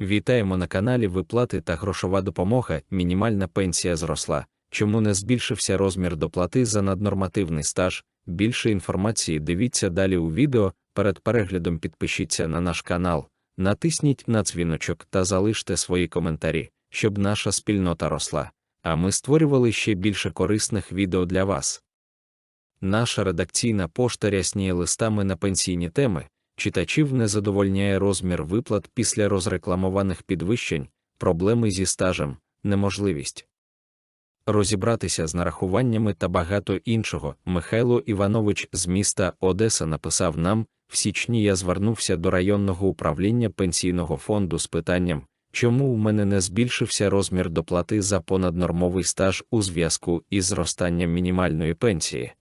Вітаємо на каналі Виплати та грошова допомога. Мінімальна пенсія зросла. Чому не збільшився розмір доплати за наднормативний стаж? Більше інформації дивіться далі у відео. Перед переглядом підпишіться на наш канал, натисніть на дзвіночок та залиште свої коментарі, щоб наша спільнота росла. А ми створювали ще більше корисних відео для вас. Наша редакційна пошта рясніє листами на пенсійні теми. Читачів не задовольняє розмір виплат після розрекламованих підвищень, проблеми зі стажем, неможливість розібратися з нарахуваннями та багато іншого. Михайло Іванович з міста Одеса написав нам: в січні я звернувся до районного управління пенсійного фонду з питанням, чому у мене не збільшився розмір доплати за понаднормовий стаж у зв'язку із зростанням мінімальної пенсії.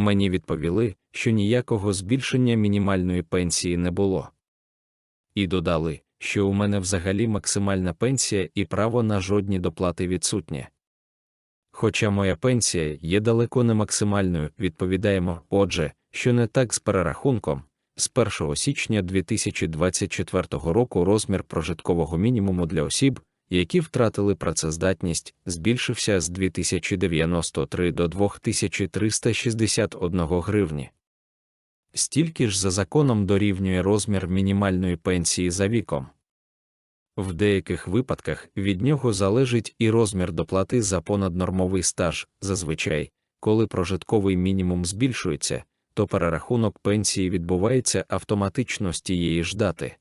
Мені відповіли, що ніякого збільшення мінімальної пенсії не було. І додали, що у мене взагалі максимальна пенсія і право на жодні доплати відсутнє. Хоча моя пенсія є далеко не максимальною, відповідаємо, отже, що не так з перерахунком. З 1 січня 2024 року розмір прожиткового мінімуму для осіб, які втратили працездатність, збільшився з 2093 до 2361 гривні. Стільки ж за законом дорівнює розмір мінімальної пенсії за віком. В деяких випадках від нього залежить і розмір доплати за понаднормовий стаж. Зазвичай, коли прожитковий мінімум збільшується, то перерахунок пенсії відбувається автоматично з тієї ж дати.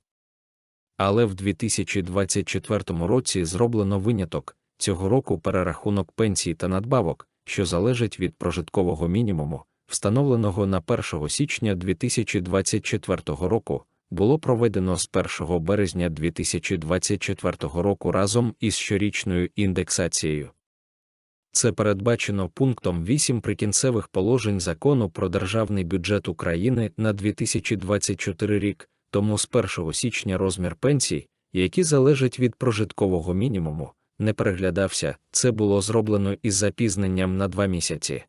Але в 2024 році зроблено виняток цього року перерахунок пенсій та надбавок, що залежить від прожиткового мінімуму, встановленого на 1 січня 2024 року, було проведено з 1 березня 2024 року разом із щорічною індексацією. Це передбачено пунктом 8 прикінцевих положень закону про державний бюджет України на 2024 рік, тому з 1 січня розмір пенсій, які залежать від прожиткового мінімуму, не переглядався, це було зроблено із запізненням на два місяці.